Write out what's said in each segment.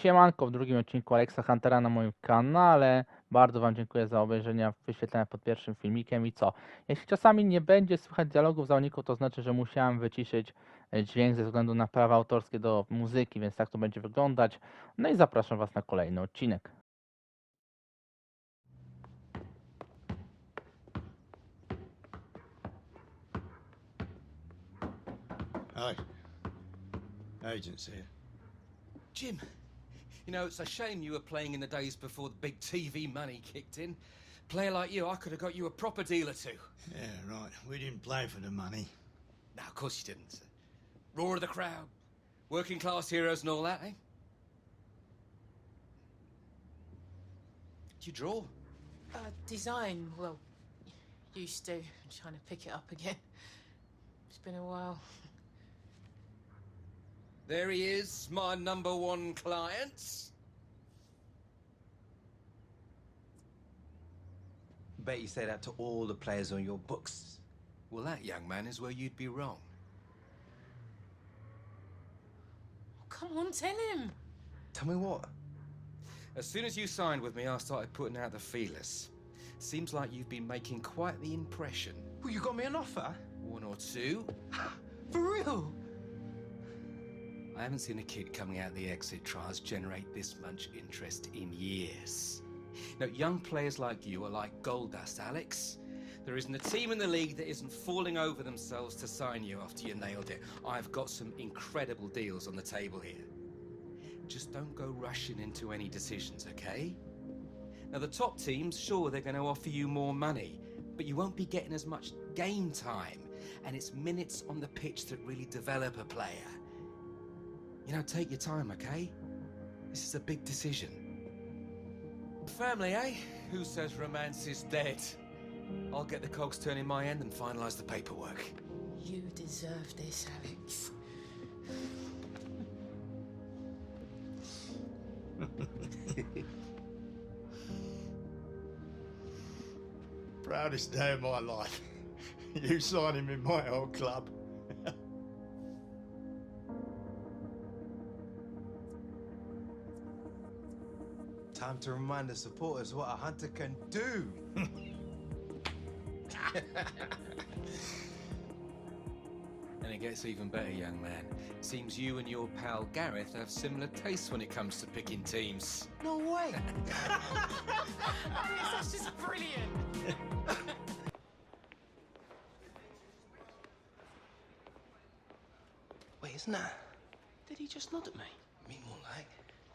Siemanko, w drugim odcinku Alexa Huntera na moim kanale. Bardzo Wam dziękuję za obejrzenie wyświetlenia pod pierwszym filmikiem i co? Jeśli czasami nie będzie słychać dialogów zawodników, to znaczy, że musiałem wyciszyć e, dźwięk ze względu na prawa autorskie do muzyki, więc tak to będzie wyglądać. No i zapraszam Was na kolejny odcinek. Hi. Agents. Jim, you know, it's a shame you were playing in the days before the big TV money kicked in. Player like you, I could have got you a proper deal or two. Yeah, right. We didn't play for the money. No, of course you didn't. Roar of the crowd, working class heroes and all that, eh? Do you draw? Uh, design, well, used to. I'm trying to pick it up again. It's been a while. There he is, my number one client. Bet you say that to all the players on your books. Well, that young man is where you'd be wrong. Come on, tell him. Tell me what? As soon as you signed with me, I started putting out the feelers. Seems like you've been making quite the impression. Well, you got me an offer? One or two. For real? I haven't seen a kid coming out of the exit trials generate this much interest in years. Now, young players like you are like gold dust, Alex. There isn't a team in the league that isn't falling over themselves to sign you after you nailed it. I've got some incredible deals on the table here. Just don't go rushing into any decisions, okay? Now, the top teams, sure, they're going to offer you more money, but you won't be getting as much game time. And it's minutes on the pitch that really develop a player. You know, take your time, okay? This is a big decision. Family, eh? Who says romance is dead? I'll get the cogs turning my end and finalize the paperwork. You deserve this, Alex. Proudest day of my life. you signing in my old club. Time to remind the supporters what a hunter can do. And it gets even better, young man. Seems you and your pal Gareth have similar tastes when it comes to picking teams. No way. Alex, that's just brilliant. Wait, isn't that? Did he just nod at me? Me more like.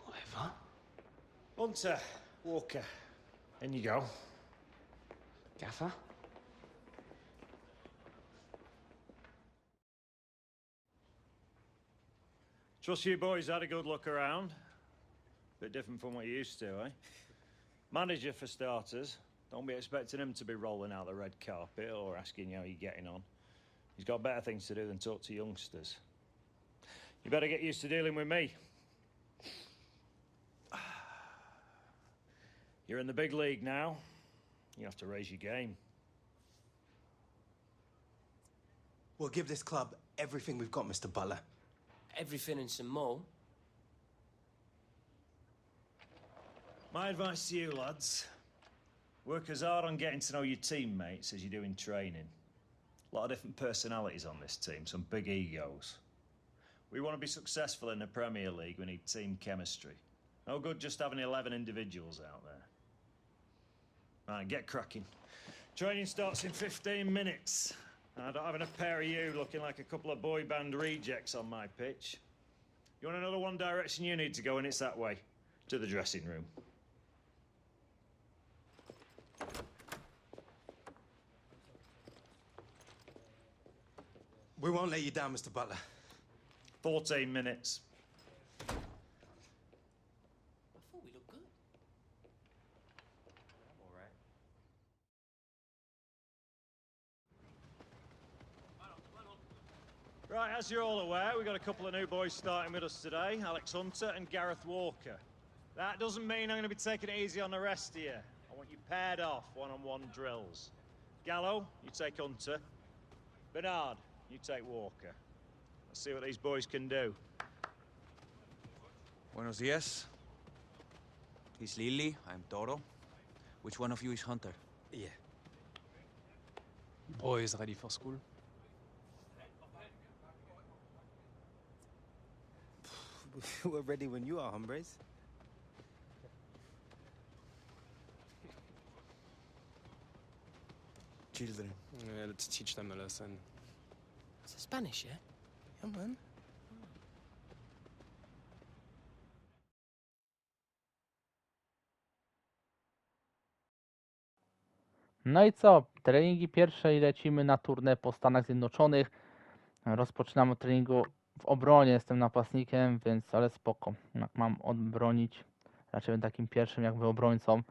Whatever. Hunter, Walker, in you go. Gaffer? Trust you boys had a good look around. Bit different from what you used to, eh? Manager for starters. Don't be expecting him to be rolling out the red carpet or asking you how you're getting on. He's got better things to do than talk to youngsters. You better get used to dealing with me. You're in the big league now. You have to raise your game. We'll give this club everything we've got, Mr. Butler. everything and some more. My advice to you, lads work as hard on getting to know your teammates as you do in training. A lot of different personalities on this team, some big egos. We want to be successful in the Premier League, we need team chemistry. No good just having 11 individuals out there. Right, get cracking. Training starts in 15 minutes. I don't have enough pair of you looking like a couple of boy band rejects on my pitch. You want another one direction you need to go, and it's that way to the dressing room. We won't let you down, Mr. Butler. 14 minutes. I thought we looked good. Right, as you're all aware, we've got a couple of new boys starting with us today Alex Hunter and Gareth Walker. That doesn't mean I'm going to be taking it easy on the rest of you. I want you paired off one on one drills. Gallo, you take Hunter. Bernard, you take Walker. Let's see what these boys can do. Buenos días. He's Lily, I'm Toro. Which one of you is Hunter? Yeah. Boys ready for school? We're ready when you are, hombres. Children. Yeah, let's teach them a lesson. It's a Spanish, yeah? Yeah, man. No i co? Treningi pierwsze i lecimy na turnę po Stanach Zjednoczonych. Rozpoczynamy od treningu w obronie. Jestem napastnikiem, więc ale spoko. Jak mam odbronić, raczej będę takim pierwszym jakby obrońcą.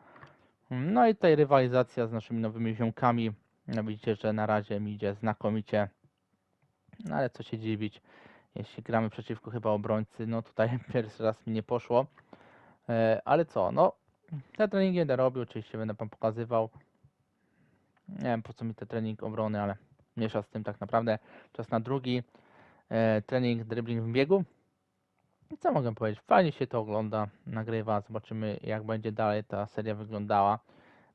No i tutaj rywalizacja z naszymi nowymi ziomkami. No widzicie, że na razie mi idzie znakomicie. No ale co się dziwić, jeśli gramy przeciwko chyba obrońcy, no tutaj pierwszy raz mi nie poszło. E, ale co, no te treningi będę robił, oczywiście będę wam pokazywał. Nie wiem po co mi ten trening obrony, ale mniejsza z tym tak naprawdę. Czas na drugi trening dribbling w biegu. I co mogę powiedzieć? Fajnie się to ogląda, nagrywa. Zobaczymy jak będzie dalej ta seria wyglądała.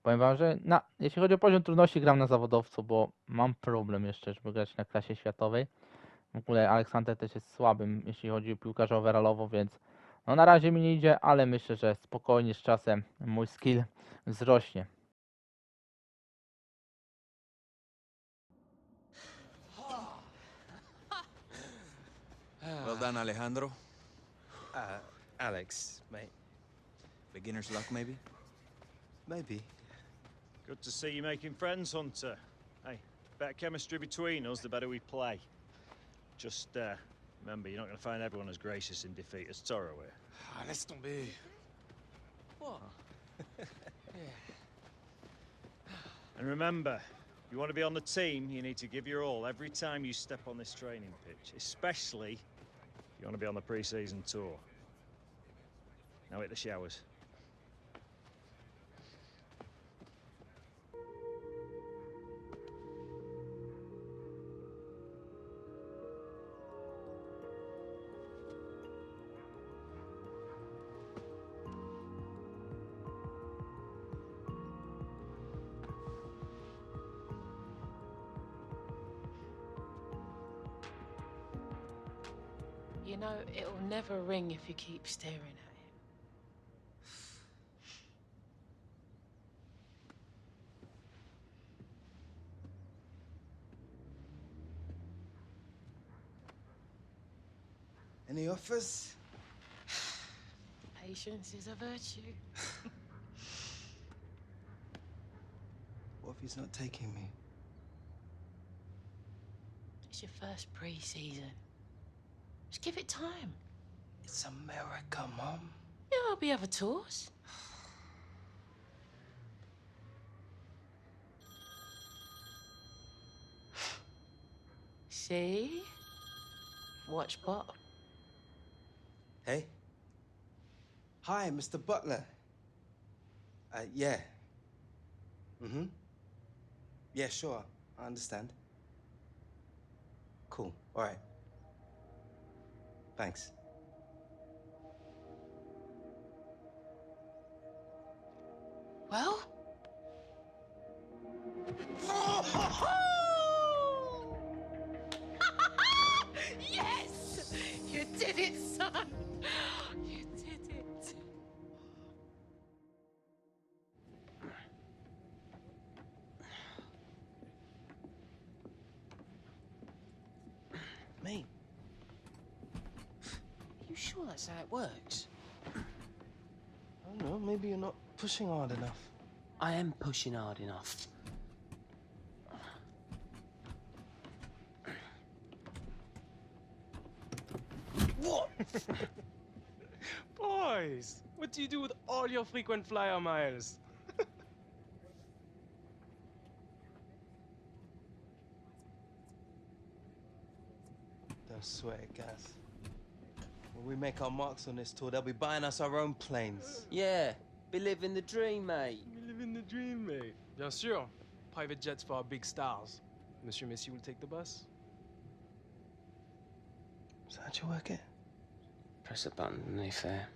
Powiem wam, że na, jeśli chodzi o poziom trudności gram na zawodowcu, bo mam problem jeszcze, żeby grać na klasie światowej. W ogóle Aleksander też jest słabym, jeśli chodzi o piłkarza overallowo, więc no na razie mi nie idzie, ale myślę, że spokojnie z czasem mój skill wzrośnie. Well done, Alejandro. Uh, Alex, mate. Beginner's luck, maybe? Maybe. Good to see you making friends, Hunter. Hey, better chemistry between us, the better we play. Just uh, remember, you're not going to find everyone as gracious in defeat as Toro here. Ah, laisse tomber. What? And remember, you want to be on the team, you need to give your all every time you step on this training pitch, especially if you want to be on the pre-season tour. Now hit the showers. You know, it'll never ring if you keep staring at it. Any offers? Patience is a virtue. What if he's not taking me? It's your first pre-season. Just give it time. It's America, Mom. Yeah, there'll be other tours. See? Watch pop. Hey. Hi, Mr. Butler. Uh, yeah. Mm-hmm. Yeah, sure. I understand. Cool. All right. Thanks. Well? Oh, that's how it works? I don't know. Maybe you're not pushing hard enough. I am pushing hard enough. What? Boys, what do you do with all your frequent flyer miles? Don't sweat guys. When we make our marks on this tour, they'll be buying us our own planes. Yeah, be living the dream, mate. We live in the dream, mate. Bien sûr. Private jets for our big stars. Monsieur Messi will take the bus. So how'd you work it? Press a button and they fair.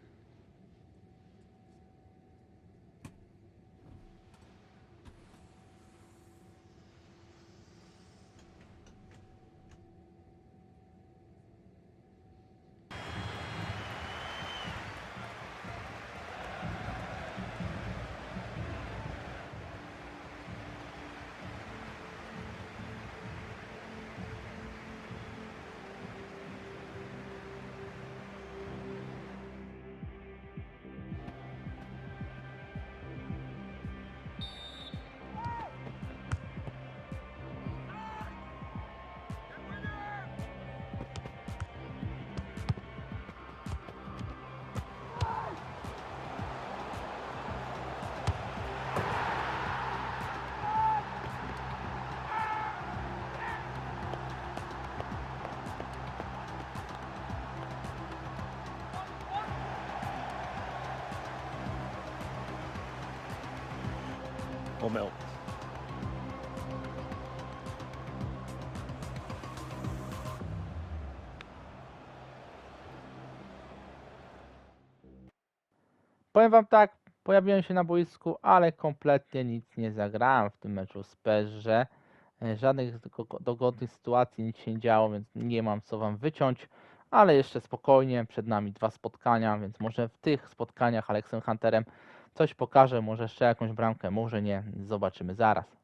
Powiem wam tak, pojawiłem się na boisku, ale kompletnie nic nie zagrałem w tym meczu z PSG. E, Żadnych dogo- dogodnych sytuacji, nic się nie działo, więc nie mam co wam wyciąć. Ale jeszcze spokojnie, przed nami dwa spotkania, więc może w tych spotkaniach Aleksem Hunterem coś pokażę, może jeszcze jakąś bramkę, może nie, zobaczymy zaraz.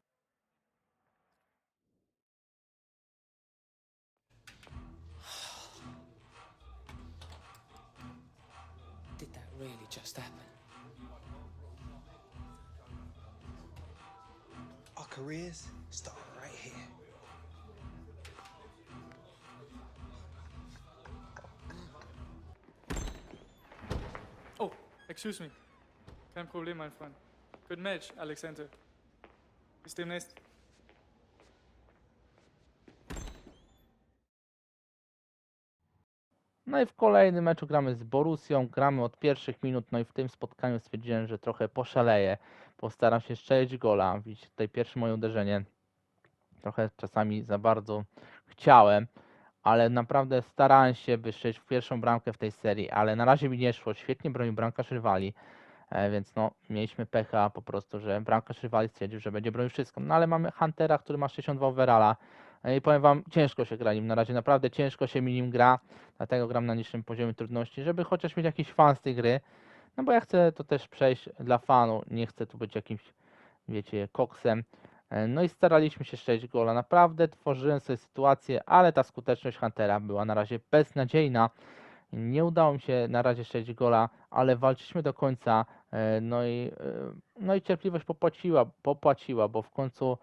Careers start right here. Oh, excuse me. Kein Problem, mein Freund. Good match, Alexander. Bis demnächst. No i w kolejnym meczu gramy z Borussią, gramy od pierwszych minut, no i w tym spotkaniu stwierdziłem, że trochę poszaleję, postaram się strzelić gola, widzicie tutaj pierwsze moje uderzenie, trochę czasami za bardzo chciałem, ale naprawdę starałem się, by strzelić w pierwszą bramkę w tej serii, ale na razie mi nie szło, świetnie bronił bramkarz rywali, e, więc no mieliśmy pecha po prostu, że bramkarz rywali stwierdził, że będzie bronił wszystko, no ale mamy Huntera, który ma 62 overalla, i powiem wam, ciężko się gra nim, na razie naprawdę ciężko się mi nim gra, Dlatego gram na niższym poziomie trudności, żeby chociaż mieć jakiś fan z tej gry. No bo ja chcę to też przejść dla fanu, nie chcę tu być jakimś, wiecie, koksem. E, No i staraliśmy się strzelić gola. Naprawdę tworzyłem sobie sytuację, ale ta skuteczność Huntera była na razie beznadziejna. Nie udało mi się na razie strzelić gola, ale walczyliśmy do końca. e, No i, e, no i cierpliwość popłaciła, popłaciła, bo w końcu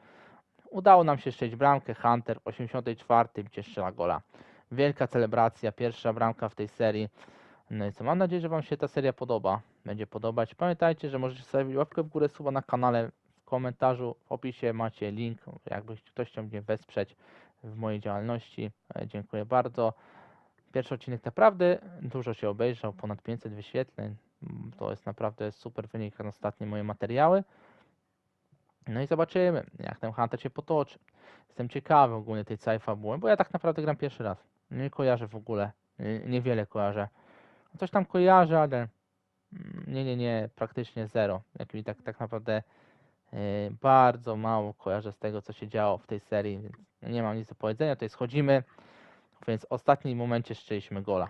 udało nam się strzelić bramkę. Hunter w 84 gdzie strzela gola. Wielka celebracja, pierwsza bramka w tej serii. No i co, mam nadzieję, że Wam się ta seria podoba, będzie podobać. Pamiętajcie, że możecie sobie łapkę w górę, suba na kanale, w komentarzu, w opisie macie link, jakby ktoś chciał mnie wesprzeć w mojej działalności. E, Dziękuję bardzo. Pierwszy odcinek naprawdę dużo się obejrzał, ponad 500 wyświetleń. Mm, To jest naprawdę super wynik na ostatnie moje materiały. No i zobaczymy, jak ten Hunter się potoczy. Jestem ciekawy ogólnie tej całej fabuły, bo ja tak naprawdę gram pierwszy raz. Nie kojarzę w ogóle, nie- niewiele kojarzę. Coś tam kojarzę, ale mm, nie, nie, nie, praktycznie zero. Jak mi tak, tak naprawdę yy, bardzo mało kojarzę z tego, co się działo w tej serii, więc nie mam nic do powiedzenia. Tutaj schodzimy, więc w ostatnim momencie strzeliśmy gola.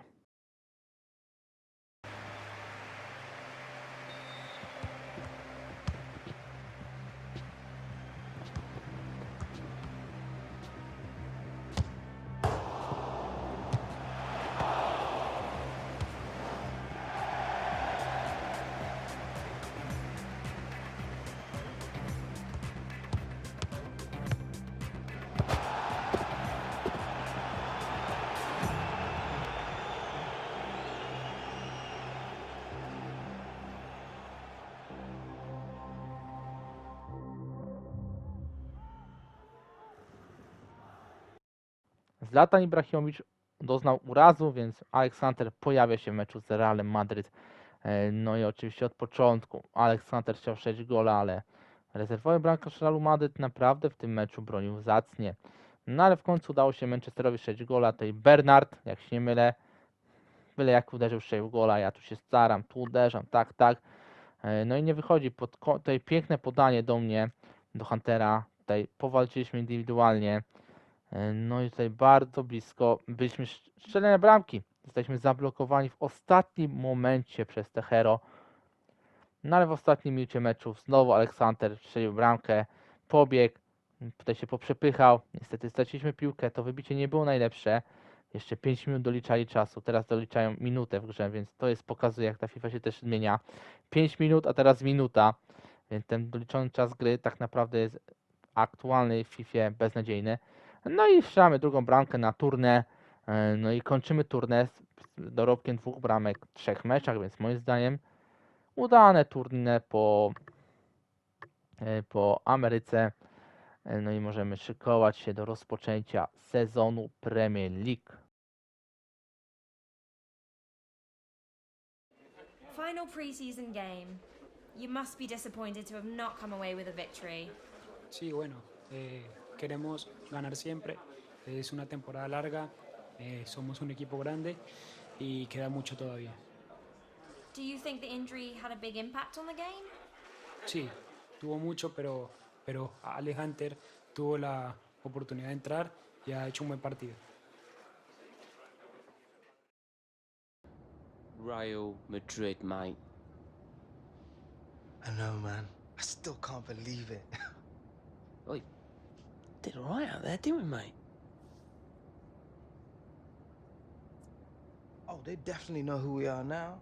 Zlatan Ibrahimowicz doznał urazu, więc Aleksander pojawia się w meczu z Realem Madryt. E, No i oczywiście od początku Aleksander chciał strzelić gola, ale rezerwowy bramkarz Realu Madryt naprawdę w tym meczu bronił zacnie. No ale w końcu udało się Manchesterowi strzelić gola. Tutaj Bernard, jak się nie mylę, byle jak uderzył strzelił gola, ja tu się staram, tu uderzam, tak, tak. E, No i nie wychodzi, pod, tutaj piękne podanie do mnie, do Huntera, tutaj powalczyliśmy indywidualnie. E, No i tutaj bardzo blisko byliśmy strzelenia bramki. Jesteśmy zablokowani w ostatnim momencie przez Techero. No ale w ostatnim minucie meczu znowu Aleksander strzelił bramkę, pobiegł, tutaj się poprzepychał. Niestety straciliśmy piłkę, to wybicie nie było najlepsze. Jeszcze 5 minut doliczali czasu, teraz doliczają minutę w grze, więc to jest pokazuje jak ta FIFA się też zmienia. 5 minut, a teraz minuta. Więc ten doliczony czas gry tak naprawdę jest aktualnej w FIFA beznadziejny. No i strzelamy drugą bramkę na turnę. e, No i kończymy turnę z dorobkiem dwóch bramek w trzech meczach, więc moim zdaniem udane turnę po, e, po Ameryce. E, No i możemy szykować się do rozpoczęcia sezonu Premier League. Final preseason game. You must be disappointed to have not come away with a victory. Sí, bueno, eh, queremos ganar siempre. Es una temporada larga, eh, somos un equipo grande y queda mucho todavía. Do you think the injury had a big impact on the game? Sí, tuvo mucho, pero, pero Ale Hunter tuvo la oportunidad de entrar y ha hecho un buen partido. Real Madrid, mate. I know, man. I still can't believe it. We did alright out there, didn't we, mate? oh, they definitely know who we are now.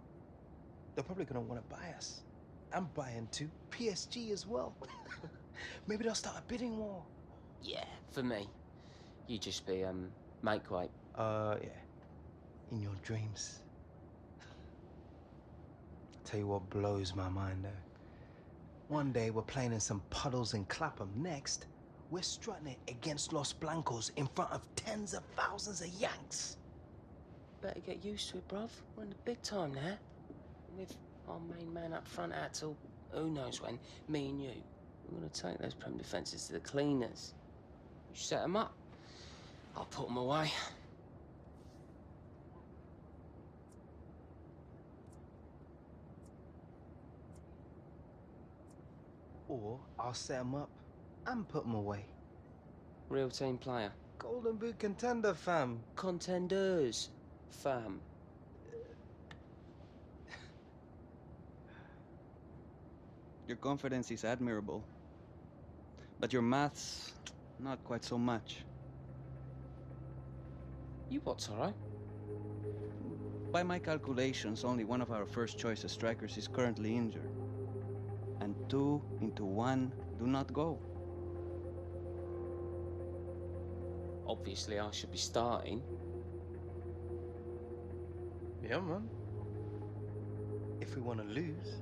They're probably gonna want to buy us. I'm buying too. PSG as well. Maybe they'll start a bidding war. Yeah, for me. You just be, um, make weight. Uh, yeah. In your dreams. Tell you what blows my mind though. One day we're playing in some puddles in Clapham. Next, we're strutting it against Los Blancos in front of tens of thousands of Yanks. Better get used to it, bruv. We're in the big time now. With our main man up front out till who knows when, me and you. We're gonna take those prem defences to the cleaners. You set them up. I'll put them away. Or I'll set them up and put them away. Real team player. Golden Boot contender, fam. Contenders, fam. Your confidence is admirable. But your maths, not quite so much. You what's alright? By my calculations, only one of our first choice strikers is currently injured. And two into one do not go. Obviously, I should be starting. Yeah, man. If we want to lose.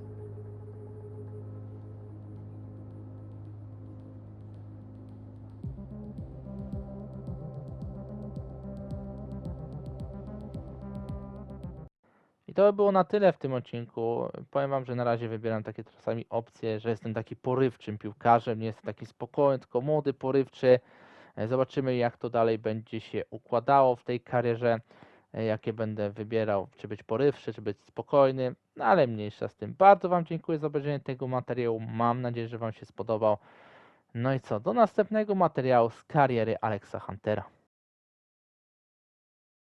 I to by było na tyle w tym odcinku. Powiem wam, że na razie wybieram takie czasami opcje, że jestem taki porywczym piłkarzem, nie jestem taki spokojny, tylko młody, porywczy. E, Zobaczymy, jak to dalej będzie się układało w tej karierze, e, jakie będę wybierał, czy być porywczy, czy być spokojny, no ale mniejsza z tym. Bardzo wam dziękuję za obejrzenie tego materiału. Mam nadzieję, że wam się spodobał. No i co, do następnego materiału z kariery Alexa Huntera.